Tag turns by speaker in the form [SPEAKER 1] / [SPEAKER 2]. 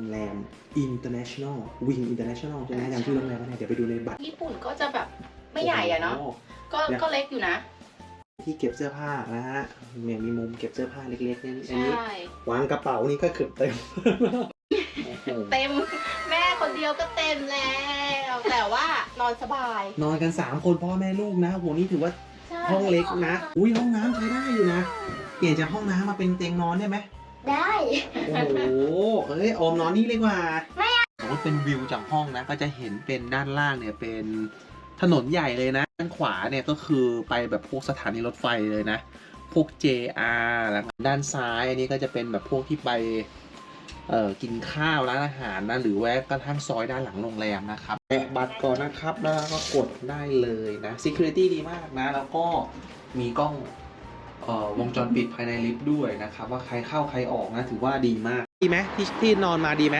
[SPEAKER 1] โรงแรม International Wing International ใช่ไหมจำชื่อโรงแรมไม่ได้เดี๋ยวไปดูในบัตร
[SPEAKER 2] ญี่ปุ่นก็จะแบบไม่ใหญ่อะเนาะ
[SPEAKER 1] โโก็
[SPEAKER 2] ก็เล็กอยู่นะ
[SPEAKER 1] ที่เก็บเสื้อผ้านะฮะเนี่ยมีมุมเก็บเสื้อผ้าเล็กๆเนี่ยอัน
[SPEAKER 2] ใช่
[SPEAKER 1] นี้วางกระเป๋านี่ก็เกือบเต็มโอ้โห
[SPEAKER 2] เต็มแม่คนเดียวก็เต็มแล้ว แต่ว่านอนสบาย
[SPEAKER 1] นอนกัน 3 คนพ่อแม่ลูกนะโหนี่ถือว่า
[SPEAKER 2] ใช่
[SPEAKER 1] ห้องเล็กนะ อุ้ยห้องน้ำใช้ได้อยู่นะ เปลี่ยนจากห้องน้ำมาเป็นเตียงนอนได้ไหม
[SPEAKER 3] ได้
[SPEAKER 1] โอ้โหเอ้ยออมนอนนี่เลยกว่าไม่สมมติเป็นวิวจากห้องนะ ก็จะเห็นเป็นด้านล่างเนี่ยเป็นถนนใหญ่เลยนะ ด้านขวาเนี่ยก็คือไปแบบพวกสถานีรถไฟเลยนะ พวก JR แล้วด้านซ้ายอันนี้ก็จะเป็นแบบพวกที่ไปเอ่อกินข้าวร้านอาหารนะ หรือแวะกระทั่งซอยด้านหลังโรงแรมนะครับแปะบัตรก่อนนะครับแล้วก็กดได้เลยนะ Security ดีมากนะ แล้วก็มีกล้อง วงจรปิดภายในลิฟต์ด้วยนะครับว่าใครเข้าใครออกนะถือว่าดีมาก ดีไหมที่ที่นอนมาดีไหม